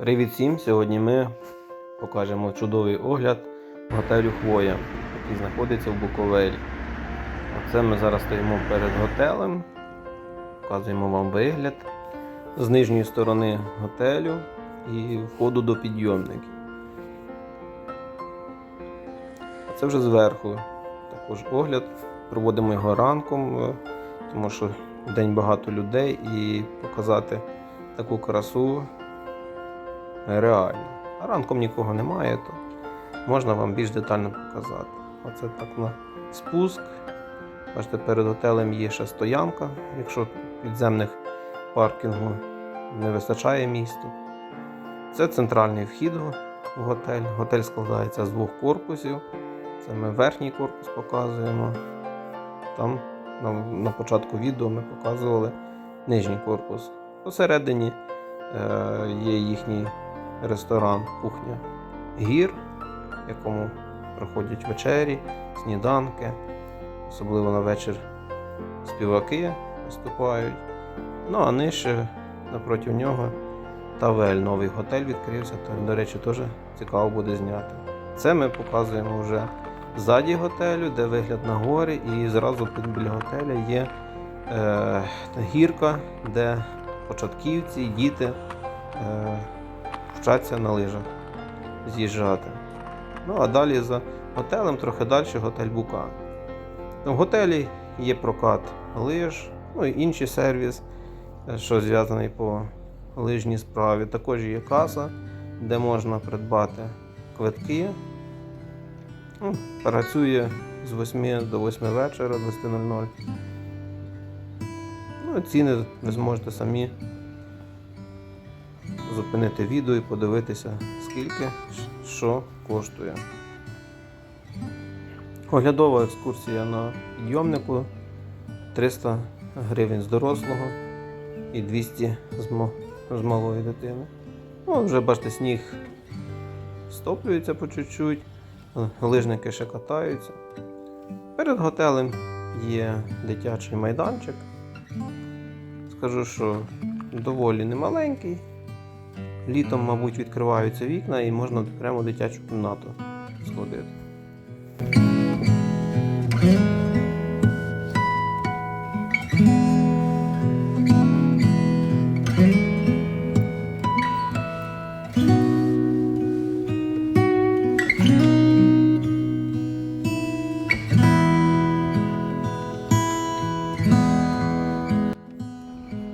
Привіт всім! Сьогодні ми покажемо чудовий огляд готелю Хвоя, який знаходиться в Буковелі. Оце ми зараз стоїмо перед готелем. Показуємо вам вигляд з нижньої сторони готелю і входу до підйомників. Це вже зверху. Також огляд. Проводимо його ранком, е, тому що в день багато людей і показати таку красу реально. А ранком нікого немає, то можна вам більш детально показати. Оце так на спуск. Бачите, перед готелем є ще стоянка, якщо підземних паркінгу не вистачає місту. Це центральний вхід в готель. Готель складається з двох корпусів. Це ми верхній корпус показуємо. Там на, початку відео ми показували нижній корпус. Посередині е, є їхній ресторан, кухня гір, в якому проходять вечері, сніданки, особливо на вечір співаки виступають. Ну а нижче напроти нього Тавель, новий готель відкрився, то, до речі, теж цікаво буде зняти. Це ми показуємо вже ззаді готелю, де вигляд на гори, і зразу тут біля готеля є е, гірка, де початківці, діти. Е, вчаться на лижах з'їжджати. Ну а далі за готелем, трохи далі готель Букан. В готелі є прокат лиж, ну і інший сервіс, е, що зв'язаний по лижній справі. Також є каса, де можна придбати квитки. Ну, Працює з 8 до 8 вечора, 20.00. Ну, ціни ви зможете самі зупинити відео і подивитися, скільки що коштує. Оглядова екскурсія на підйомнику 300 гривень з дорослого і 200 з, малої дитини. Ну, вже бачите, сніг стоплюється по чуть-чуть, лижники ще катаються. Перед готелем є дитячий майданчик. Скажу, що доволі немаленький. Літом, мабуть, відкриваються вікна і можна прямо дитячу кімнату сходити.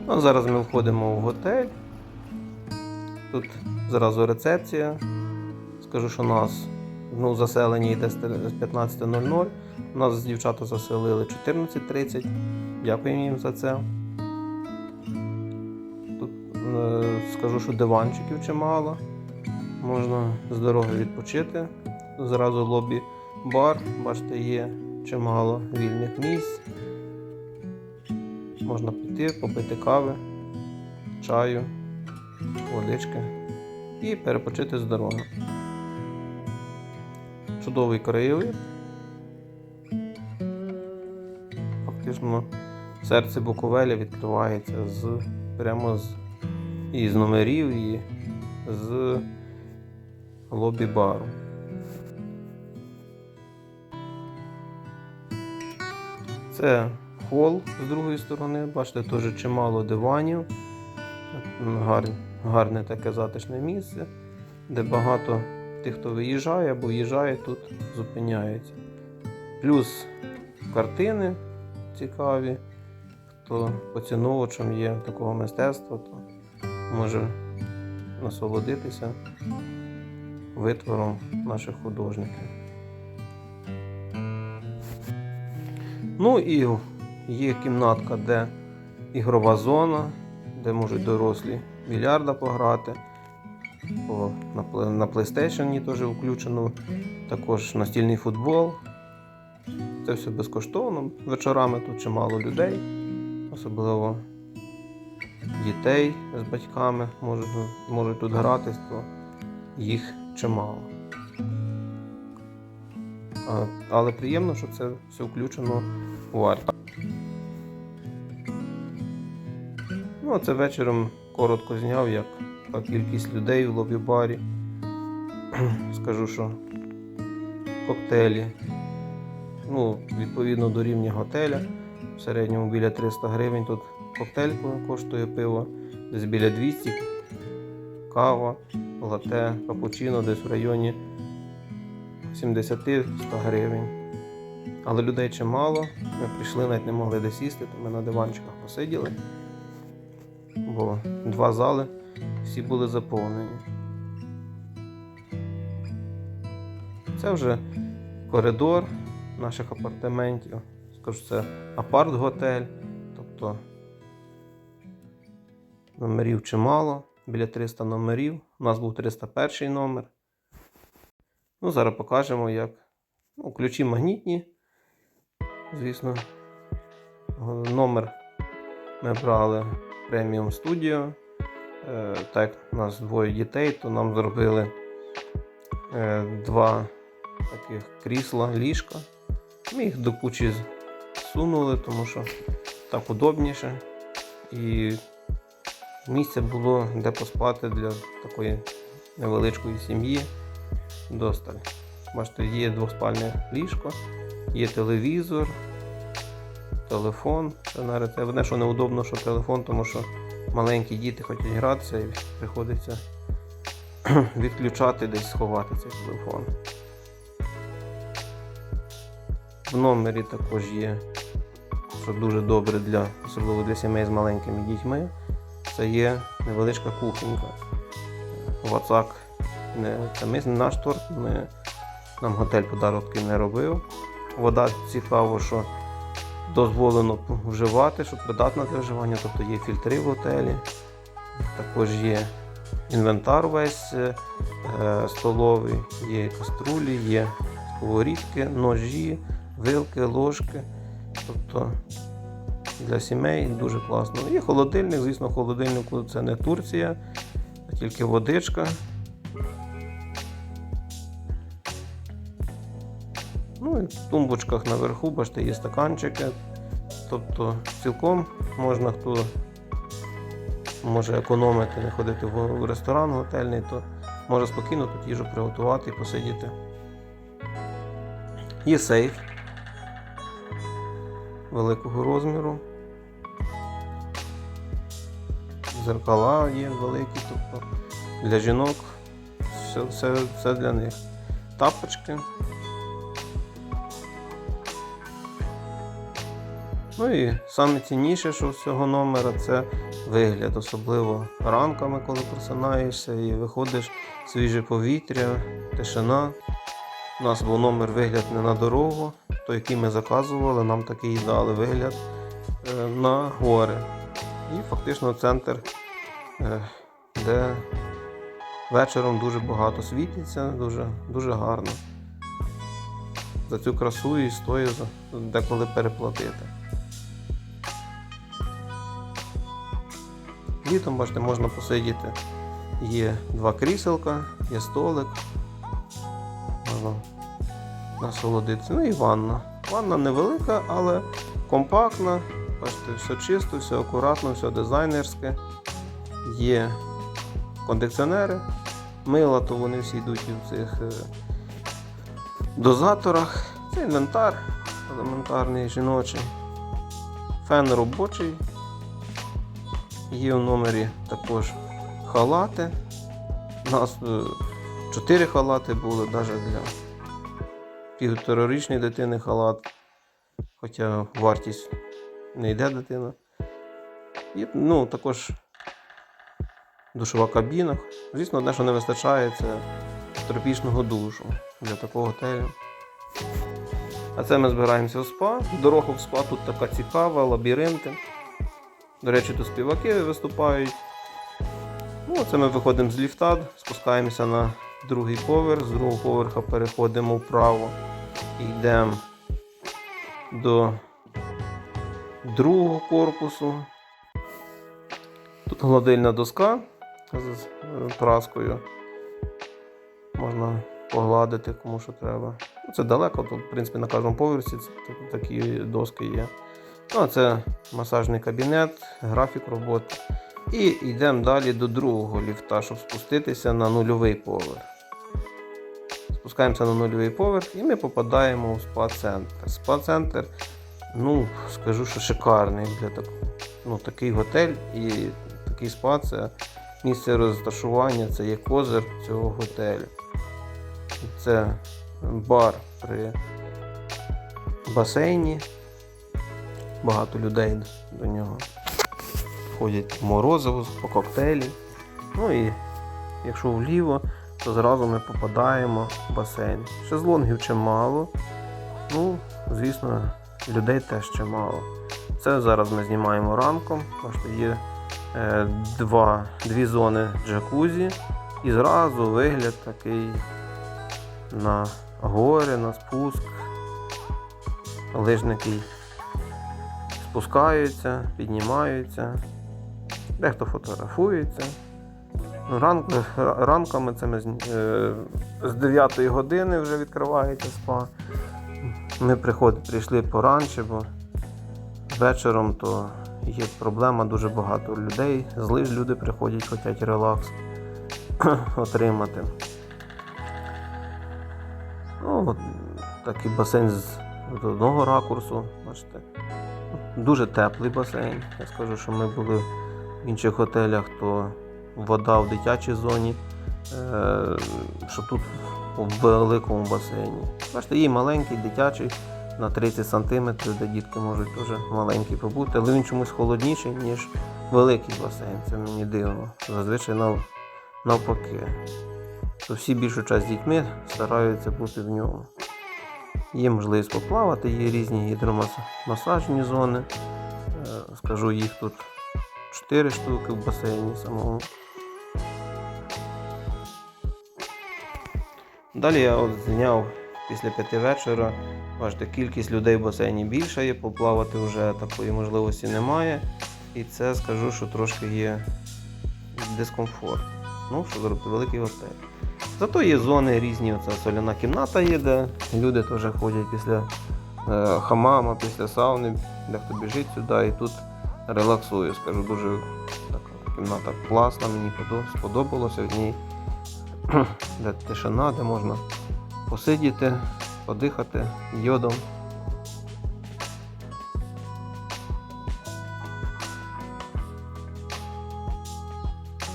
Ну, зараз ми входимо в готель. Тут зразу рецепція. Скажу, що у нас ну, заселення йде з 15.00. Нас дівчата заселили 14.30. Дякуємо їм за це. Тут е, скажу, що диванчиків чимало. Можна з дороги відпочити. Зразу лобі бар, бачите, є чимало вільних місць. Можна піти, попити кави, чаю водички і перепочити з дороги. Чудовий краєвид. Фактично серце Буковеля відкривається з, прямо з, і з номерів, і з лобі бару. Це хол з другої сторони, бачите, теж чимало диванів. Гарне, гарне таке затишне місце, де багато тих, хто виїжджає або в'їжджає, тут зупиняється. Плюс картини цікаві. Хто поціновувачем є такого мистецтва, то може насолодитися витвором наших художників. Ну і є кімнатка, де ігрова зона, де можуть дорослі більярда пограти. По, на, на PlayStation теж включено, також настільний футбол. Це все безкоштовно. Вечорами тут чимало людей, особливо дітей з батьками можуть, можуть тут гратись, то їх чимало. А, але приємно, що це все включено у вартість. Ну, а це вечором коротко зняв, як кількість людей в лобі-барі. Скажу, що коктейлі. Ну, відповідно до рівня готеля. В середньому біля 300 гривень тут коктейль коштує пиво, десь біля 200, кава, лате, капучино десь в районі 70-100 гривень. Але людей чимало. Ми прийшли, навіть не могли де сісти, то ми на диванчиках посиділи. Бо два зали всі були заповнені. Це вже коридор наших апартаментів. Скажу, це апарт-готель. Тобто номерів чимало, біля 300 номерів. У нас був 301 номер. Ну, зараз покажемо, як. Ну, ключі магнітні. Звісно. Номер ми брали преміум студіо. Е, так у нас двоє дітей, то нам зробили е, два таких крісла, ліжка. Ми їх до кучі сунули, тому що так удобніше. І місця було де поспати для такої невеличкої сім'ї. Досталь. Бачите, є двоспальне ліжко, є телевізор, телефон. Одне, що неудобно, що телефон, тому що маленькі діти хочуть гратися і приходиться відключати десь сховати цей телефон. В номері також є, що дуже добре для, особливо для сімей з маленькими дітьми. Це є невеличка кухонька. Вацак. Не, це ми, наш торт, ми, нам готель подарунки не робив. Вода цікаво, що дозволено вживати, що придатна для вживання, тобто є фільтри в готелі. Також є інвентар весь е, столовий, є каструлі, є сковорідки, ножі, вилки, ложки. Тобто для сімей дуже класно. Є холодильник, звісно, в холодильнику це не Турція, а тільки водичка. В тумбочках наверху, бачите, є стаканчики. Тобто цілком можна, хто може економити, не ходити в ресторан готельний, то може спокійно тут їжу приготувати і посидіти. Є сейф великого розміру. Зеркала є великі, тобто для жінок все, все, все для них. Тапочки. Ну і саме цінніше, що з цього номера, це вигляд, особливо ранками, коли просинаєшся і виходиш свіже повітря, тишина. У нас був номер вигляд не на дорогу, той, який ми заказували, нам такий і дали вигляд е, на гори. І фактично центр, е, де вечором дуже багато світиться, дуже, дуже гарно. За цю красу і за- деколи переплатити. Літом, бачите, можна посидіти. Є два кріселка, є столик. Можна насолодитися. Ну і ванна. Ванна невелика, але компактна. Бачите, все чисто, все акуратно, все дизайнерське. Є кондиціонери. Мила, то вони всі йдуть в цих е, дозаторах. Це інвентар елементарний жіночий. Фен робочий. Є в номері також халати. У нас е, чотири халати були навіть для півторарічної дитини халат. Хоча вартість не йде дитина. І ну, також душова кабіна. Звісно, одне, що не вистачає, це тропічного душу для такого готелю. А це ми збираємося в спа. Дорога в спа тут така цікава, лабіринти. До речі, тут співаки виступають. Ну, це ми виходимо з ліфта, спускаємося на другий поверх, з другого поверха переходимо вправо і йдемо до другого корпусу. Тут гладильна доска з е, праскою. Можна погладити кому що треба. Ну, Це далеко, тут, в принципі, на кожному поверсі такі доски є. Ну, це масажний кабінет, графік роботи. І йдемо далі до другого ліфта, щоб спуститися на нульовий поверх. Спускаємося на нульовий поверх і ми попадаємо у спа-центр. Спа-центр, ну, скажу, що шикарний для так, ну, такий готель і такий спа це місце розташування, це є козир цього готелю. Це бар при басейні. Багато людей до нього ходять морозиво по коктейлі. Ну і якщо вліво, то зразу ми попадаємо в басейн. Шезлонгів чимало. Ну, звісно, людей теж чимало. Це зараз ми знімаємо ранком. Бачите, є е, два, дві зони джакузі. І зразу вигляд такий на гори, на спуск. Лижники спускаються, піднімаються, дехто фотографується. Ну, ранк, ранками це ми з, е, з 9 години вже відкривається спа. Ми приход, прийшли поранше, бо вечором то є проблема, дуже багато людей. З лиж люди приходять, хочуть релакс отримати. Ну, такий басейн з одного ракурсу, бачите. Дуже теплий басейн. Я скажу, що ми були в інших готелях, то вода в дитячій зоні, е, що тут у великому басейні. Бачите, є маленький, дитячий на 30 см, де дітки можуть теж маленькі побути, але він чомусь холодніший, ніж великий басейн. Це мені дивно. Зазвичай нав, навпаки. То всі більшу час з дітьми стараються бути в ньому. Є можливість поплавати, є різні гідромасажні зони. Е, Скажу, їх тут 4 штуки в басейні самому. Далі я от зняв після п'яти вечора. Бачите, кількість людей в басейні більша є, поплавати вже такої можливості немає. І це скажу, що трошки є дискомфорт. Ну, що зробити, великий готель. Зато є зони різні, оця соляна кімната є, де люди теж ходять після е, хамама, після сауни, дехто біжить сюди і тут релаксує. Скажу, дуже така кімната класна, мені подо- сподобалося в ній. де тишина, де можна посидіти, подихати йодом.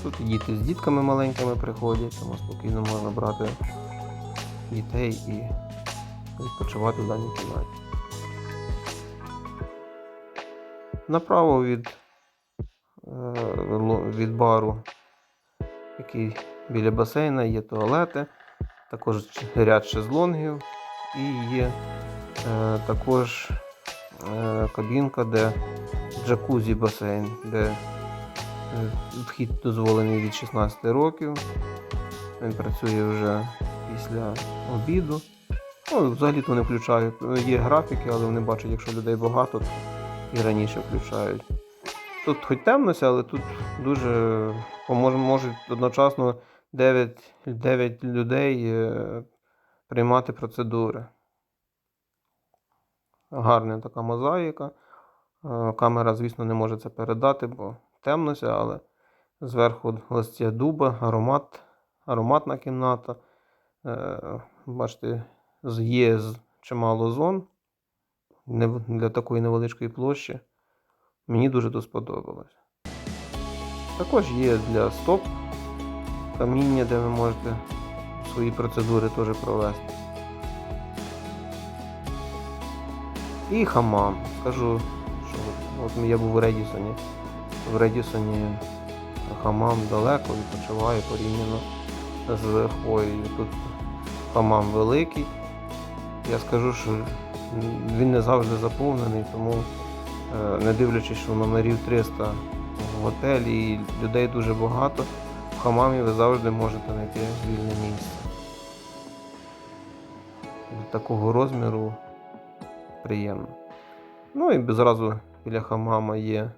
Тут і діти з дітками маленькими приходять, тому спокійно можна брати дітей і відпочивати в даній кімнаті. Направо від, е, від бару, який біля басейна, є туалети, також ряд шезлонгів і є е, також е, кабінка, де джакузі басейн, де вхід дозволений від 16 років. Він працює вже після обіду. Ну, взагалі то не включають. Є графіки, але вони бачать, якщо людей багато, то і раніше включають. Тут хоч темнося, але тут дуже можуть одночасно 9, 9 людей е, приймати процедури. Гарна така мозаїка. Е, Камера, звісно, не може це передати, бо темнося, але зверху листя дуба, аромат, ароматна кімната. Е, Бачите, є чимало зон для такої невеличкої площі. Мені дуже тут сподобалось. Також є для стоп каміння, де ви можете свої процедури теж провести. І хамам. Скажу, що от я був у Редісоні. В Редісоні хамам далеко відпочиває порівняно з хвоєю. Тут хамам великий. Я скажу, що він не завжди заповнений, тому е, не дивлячись, що номерів 300 в готелі і людей дуже багато, в хамамі ви завжди можете знайти вільне місце. До такого розміру приємно. Ну і зразу біля хамама є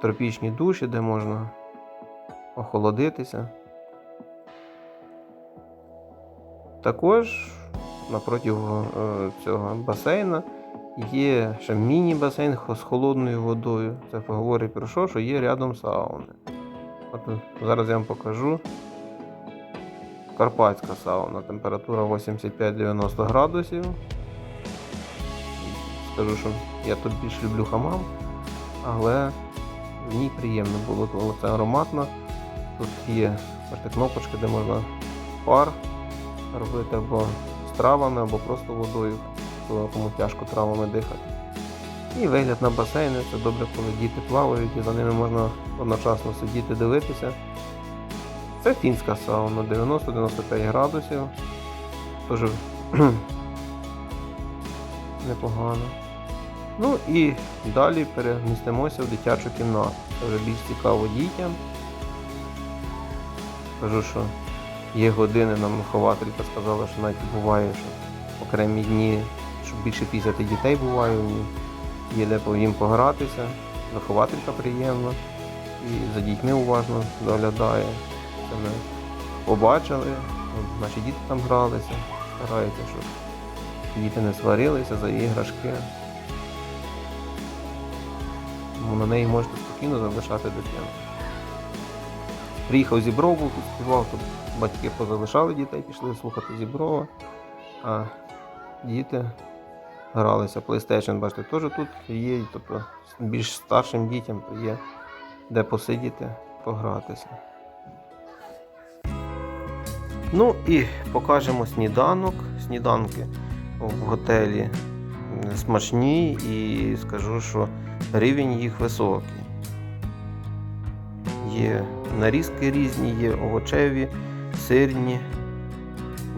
тропічні душі, де можна охолодитися. Також напроти е, цього басейна Є ще міні-басейн з холодною водою. Це говорить про що, що є рядом сауни. От зараз я вам покажу. Карпатська сауна, температура 85-90 градусів. Скажу, що я тут більш люблю хамам, але в ній приємно було, тому це ароматно. Тут є бачите, кнопочки, де можна пар робити або з травами, або просто водою, кому тяжко травами дихати. І вигляд на басейни це добре, коли діти плавають і за ними можна одночасно сидіти, дивитися. Це фінська сауна 90-95 градусів. Теж непогано. Ну і далі перемістимося в дитячу кімнату. Це вже більш цікаво дітям. Кажу, що є години, нам вихователька сказала, що навіть буває, що окремі дні, що більше 50 дітей буває. Є де їм погратися, вихователька приємна і за дітьми уважно доглядає. Це ми побачили, наші діти там гралися, стараються, щоб діти не сварилися за іграшки. Тому на неї можете спокійно залишати дитину. Приїхав Зібров, був тут співав, тут батьки позалишали дітей, пішли слухати Зіброва, а діти гралися. PlayStation, бачите, теж тут є, тобто більш старшим дітям є де посидіти, погратися. Ну і покажемо сніданок. Сніданки в готелі смачні і скажу, що рівень їх високий. Є нарізки різні, є овочеві, сирні,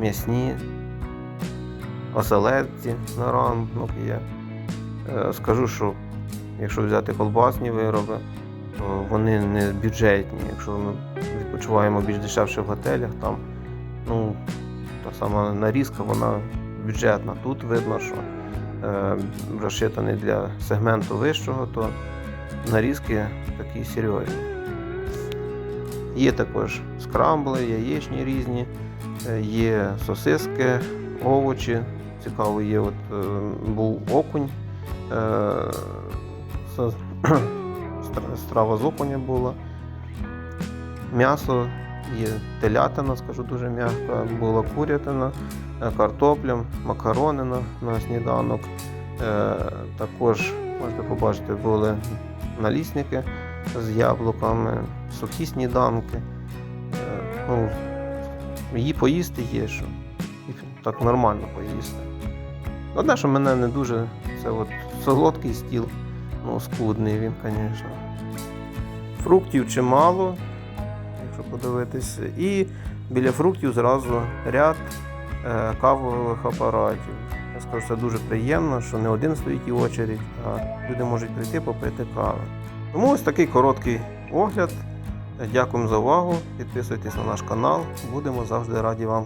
м'ясні, оселедці на ранок є. Е, Скажу, що якщо взяти колбасні вироби, то вони не бюджетні. Якщо ми відпочиваємо більш дешевше в готелях, там ну, та сама нарізка, вона бюджетна. Тут видно, що розчитаний для сегменту вищого, то нарізки такі серйозні. Є також скрамбли, яєчні різні, е, є сосиски, овочі. Цікаво, є от, е, був окунь. Е, страва з окуня була. М'ясо, є телятина, скажу дуже м'яка, була курятина, е, картопля, макарони на, на сніданок. Е, також можете побачити, були налісники з яблуками, сухі сніданки. Е, ну, її поїсти є що. Так нормально поїсти. Одне, що мене не дуже, це от солодкий стіл, ну скудний він, звісно. Фруктів чимало, якщо подивитися. І біля фруктів зразу ряд е, кавових апаратів. Я скажу, це дуже приємно, що не один стоїть і очередь, а люди можуть прийти попити кави. Тому ось такий короткий огляд. Дякуємо за увагу. Підписуйтесь на наш канал. Будемо завжди раді вам